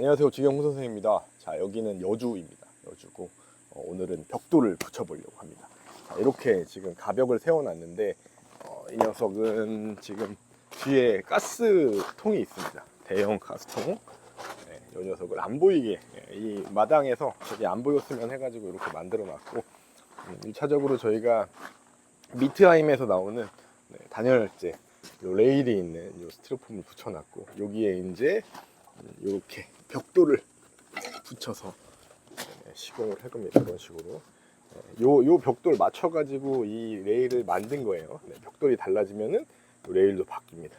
안녕하세요. 지경훈 선생입니다. 자, 여기는 여주입니다. 여주고 어, 오늘은 벽돌을 붙여보려고 합니다. 자, 이렇게 지금 가벽을 세워놨는데 어, 이 녀석은 지금 뒤에 가스통이 있습니다. 대형 가스통. 네, 이 녀석을 안 보이게 예, 이 마당에서 저기 안 보였으면 해가지고 이렇게 만들어 놨고 음, 1차적으로 저희가 미트하임에서 나오는 네, 단열재 요 레일이 있는 요 스티로폼을 붙여놨고 여기에 이제 이렇게 벽돌을 붙여서 네, 시공을 할 겁니다. 이런 식으로. 네, 요, 요 벽돌 맞춰가지고 이 레일을 만든 거예요. 네, 벽돌이 달라지면은 요 레일도 바뀝니다.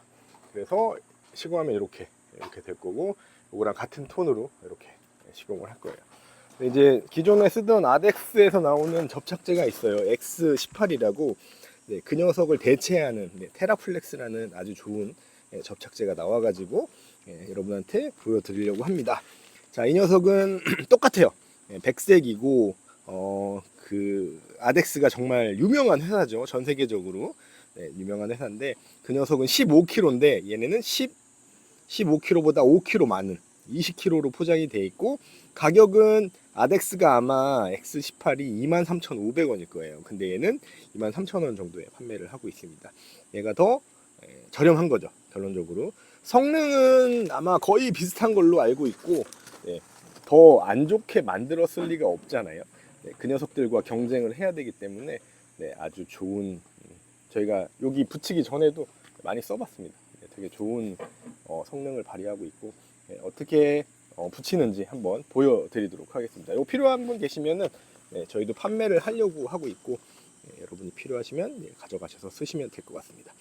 그래서 시공하면 이렇게, 이렇게 될 거고, 요거랑 같은 톤으로 이렇게 시공을 할 거예요. 이제 기존에 쓰던 아덱스에서 나오는 접착제가 있어요. X18이라고 네, 그 녀석을 대체하는 네, 테라플렉스라는 아주 좋은 예, 접착제가 나와가지고 예, 여러분한테 보여드리려고 합니다. 자, 이 녀석은 똑같아요. 예, 백색이고 어, 그 아덱스가 정말 유명한 회사죠. 전 세계적으로 네, 유명한 회사인데 그 녀석은 15kg인데 얘네는 10 15kg보다 5kg 많은 20kg로 포장이 돼 있고 가격은 아덱스가 아마 X18이 23,500원일 거예요. 근데 얘는 23,000원 정도에 판매를 하고 있습니다. 얘가 더 예, 저렴한 거죠. 결론적으로. 성능은 아마 거의 비슷한 걸로 알고 있고 더안 좋게 만들었을 리가 없잖아요. 네, 그 녀석들과 경쟁을 해야 되기 때문에 네, 아주 좋은 음, 저희가 여기 붙이기 전에도 많이 써봤습니다. 네, 되게 좋은 어, 성능을 발휘하고 있고 네, 어떻게 어, 붙이는지 한번 보여드리도록 하겠습니다. 이거 필요한 분 계시면은 네, 저희도 판매를 하려고 하고 있고 네, 여러분이 필요하시면 네, 가져가셔서 쓰시면 될 것 같습니다.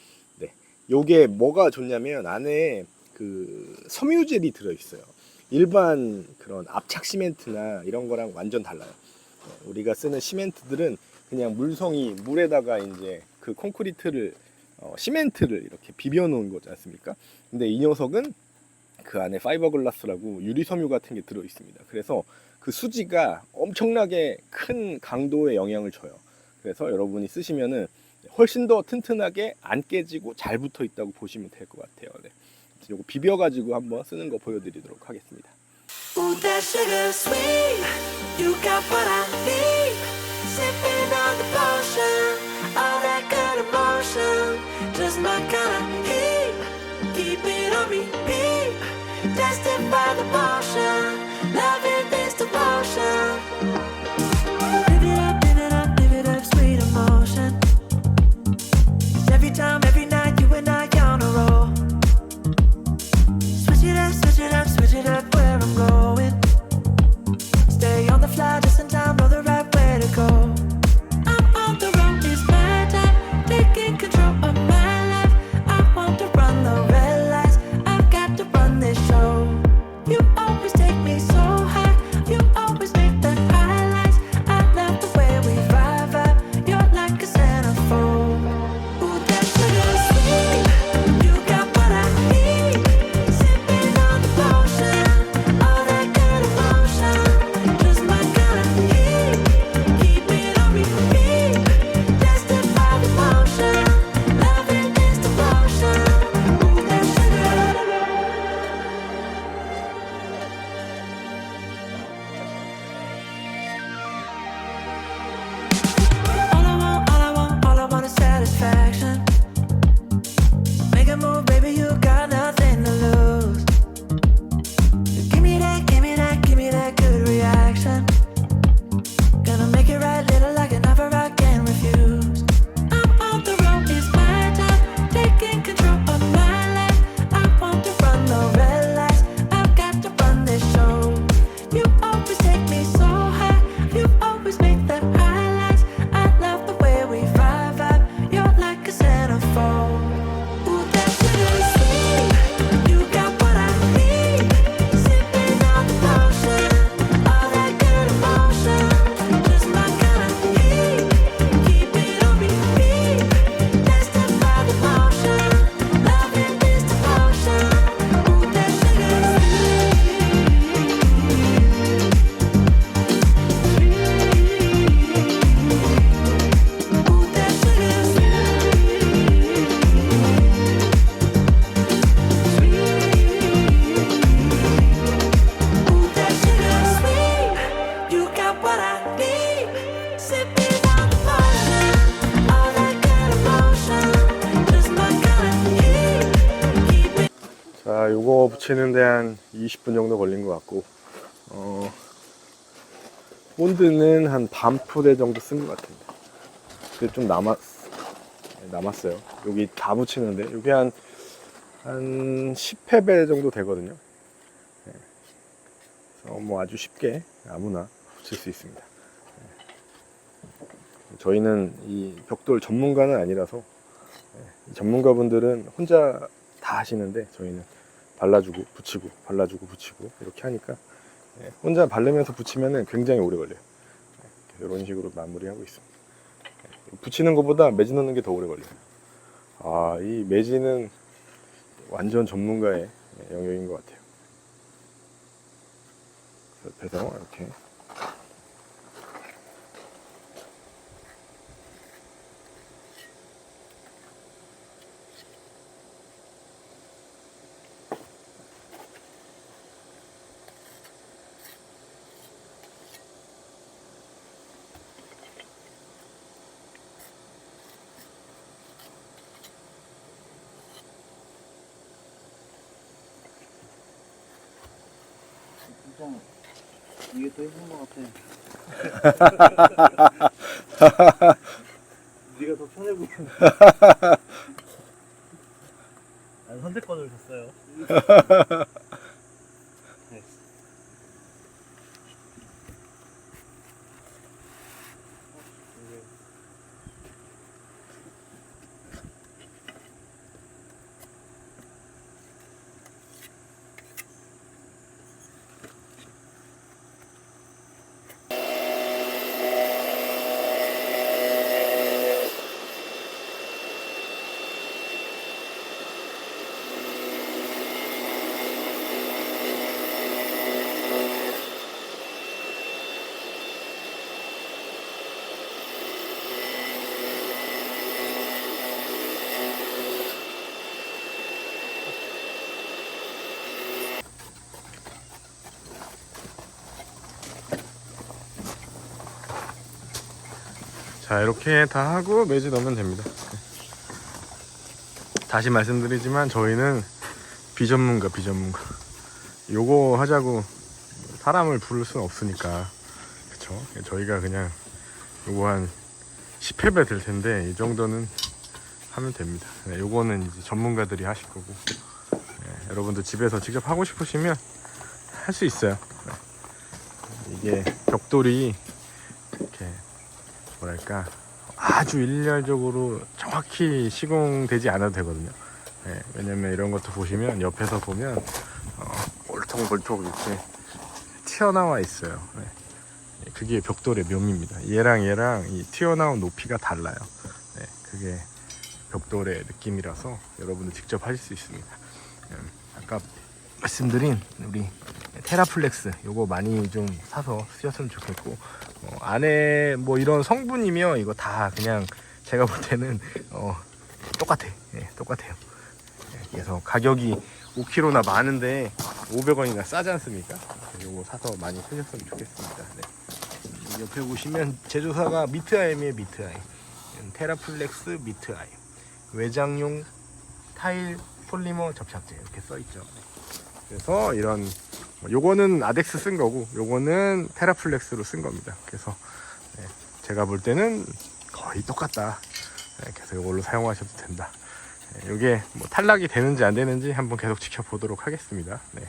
네, 요게 뭐가 좋냐면 안에 그 섬유젤이 들어 있어요. 일반 그런 압착 시멘트나 이런 거랑 완전 달라요. 네, 우리가 쓰는 시멘트들은 그냥 물성이 물에다가 이제 그 콘크리트를 어, 시멘트를 이렇게 비벼 놓은 거지 않습니까? 근데 이 녀석은 그 안에 파이버글라스라고 유리 섬유 같은 게 들어 있습니다. 그래서 그 수지가 엄청나게 큰 강도의 영향을 줘요. 그래서 여러분이 쓰시면은 훨씬 더 튼튼하게 안 깨지고 잘 붙어 있다고 보시면 될 것 같아요. 네. 요거 비벼가지고 한번 쓰는 거 보여드리도록 하겠습니다. 자, 요거 붙이는 데 한 20분 정도 걸린 것 같고, 어, 본드는 한 반 푸대 정도 쓴 것 같은데. 근데 좀 남았, 남았어요. 여기 다 붙이는데, 여기 한, 한 10회배 정도 되거든요. 네. 그래서 뭐 아주 쉽게 아무나 붙일 수 있습니다. 네. 저희는 이 벽돌 전문가는 아니라서, 네, 이 전문가분들은 혼자 다 하시는데 저희는 발라주고 붙이고 발라주고 붙이고 이렇게 하니까 예, 혼자 바르면서 붙이면 굉장히 오래 걸려요. 예, 이런 식으로 마무리하고 있습니다. 예, 붙이는 것보다 매진 넣는 게 더 오래 걸려요. 아, 이 매진은 완전 전문가의 예, 영역인 것 같아요. 옆에서 이렇게 진짜 이게 더 힘든 것 같아. 네가 더 편해 보이네. 난 선택권을 줬어요. 자 이렇게 다 하고 매지 넣으면 됩니다. 다시 말씀드리지만 저희는 비전문가 비전문가. 요거 하자고 사람을 부를 수는 없으니까. 그쵸? 저희가 그냥 요거 한 10회배 될 텐데 이 정도는 하면 됩니다. 네, 요거는 이제 전문가들이 하실 거고. 네, 여러분들 집에서 직접 하고 싶으시면 할 수 있어요. 네. 이게 벽돌이 뭐랄까 아주 일괄적으로 정확히 시공되지 않아도 되거든요. 예, 왜냐면 이런 것도 보시면 옆에서 보면 어, 볼통볼통 이렇게 튀어나와 있어요. 예. 그게 벽돌의 묘미입니다. 얘랑 얘랑 이 튀어나온 높이가 달라요. 예, 그게 벽돌의 느낌이라서 여러분들 직접 하실 수 있습니다. 음, 아까 말씀드린 우리 테라플렉스 요거 많이 좀 사서 쓰셨으면 좋겠고 어, 안에 뭐 이런 성분이며 이거 다 그냥 제가 볼 때는 어, 똑같아. 예, 똑같아요. 예, 그래서 가격이 5kg나 많은데 500원이나 싸지 않습니까? 요거 사서 많이 쓰셨으면 좋겠습니다. 네. 음, 옆에 보시면 제조사가 미트아임이에요 미트아임 음, 테라플렉스 미트아임 외장용 타일 폴리머 접착제 이렇게 써있죠. 네. 그래서 이런 뭐 요거는 아덱스 쓴 거고 요거는 테라플렉스로 쓴 겁니다. 그래서 네, 제가 볼 때는 거의 똑같다. 네, 그래서 요걸로 사용하셔도 된다. 네, 요게 뭐 탈락이 되는지 안 되는지 한번 계속 지켜보도록 하겠습니다. 네.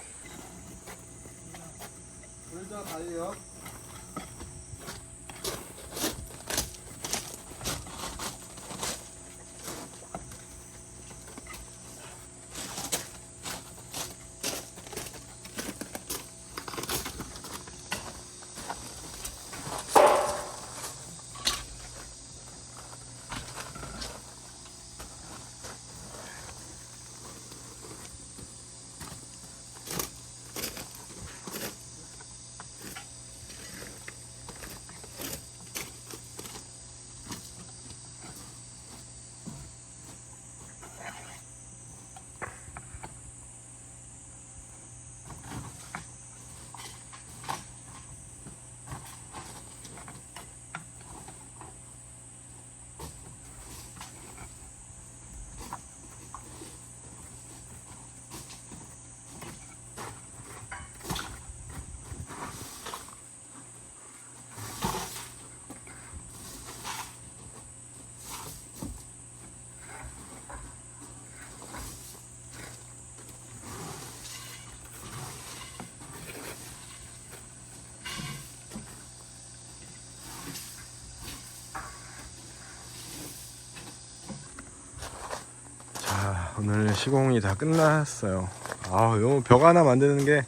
오늘 시공이 다 끝났어요. 아, 요 벽 하나 만드는 게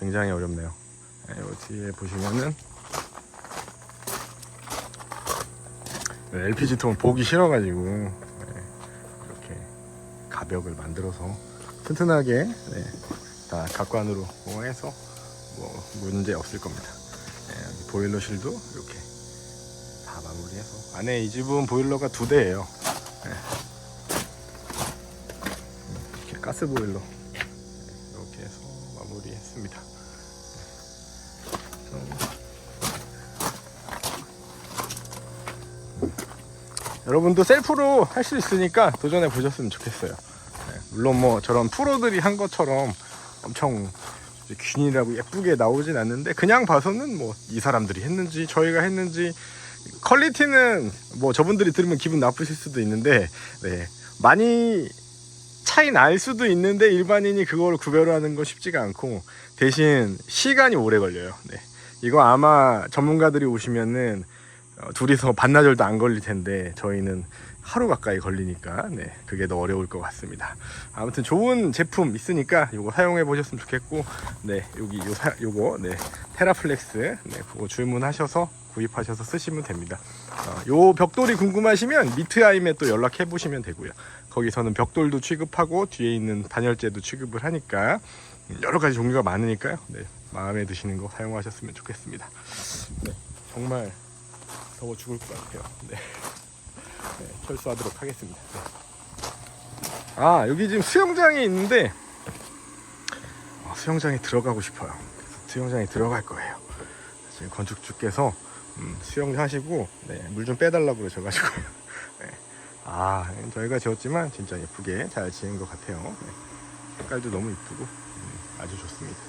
굉장히 어렵네요. 네, 요 뒤에 보시면은 LPG 통 보기 싫어가지고 네, 이렇게 가벽을 만들어서 튼튼하게 네, 다 각관으로 보호해서 뭐 문제 없을 겁니다. 네, 보일러실도 이렇게 다 마무리해서 안에 이 집은 보일러가 두 대예요. 네. 이렇게 가스 보일러 네, 이렇게 해서 마무리했습니다. 그래서 여러분도 셀프로 할 수 있으니까 도전해 보셨으면 좋겠어요. 네, 물론 뭐 저런 프로들이 한 것처럼 엄청 균일하고 예쁘게 나오진 않는데 그냥 봐서는 뭐 이 사람들이 했는지 저희가 했는지 퀄리티는 뭐 저분들이 들으면 기분 나쁘실 수도 있는데 네, 많이 차이 날 수도 있는데 일반인이 그걸 구별하는 건 쉽지가 않고 대신 시간이 오래 걸려요. 네. 이거 아마 전문가들이 오시면은 어, 둘이서 반나절도 안 걸릴 텐데 저희는 하루 가까이 걸리니까 네 그게 더 어려울 것 같습니다. 아무튼 좋은 제품 있으니까 이거 사용해 보셨으면 좋겠고 네 여기 요 사, 요거 네 테라플렉스 네 그거 주문하셔서 구입하셔서 쓰시면 됩니다. 어, 요 벽돌이 궁금하시면 미트아임에 또 연락해 보시면 되고요. 거기서는 벽돌도 취급하고 뒤에 있는 단열재도 취급을 하니까 음, 여러 가지 종류가 많으니까요. 네 마음에 드시는 거 사용하셨으면 좋겠습니다. 네 정말 더워 죽을 것 같아요. 네. 네, 철수하도록 하겠습니다. 네. 아 여기 지금 수영장이 있는데 어, 수영장에 들어가고 싶어요. 수영장에 들어갈 거예요. 지금 건축주께서 음, 수영하시고 네, 물 좀 빼달라고 그러셔가지고 네. 아 저희가 지었지만 진짜 예쁘게 잘 지은 것 같아요. 네. 색깔도 너무 이쁘고 음, 아주 좋습니다.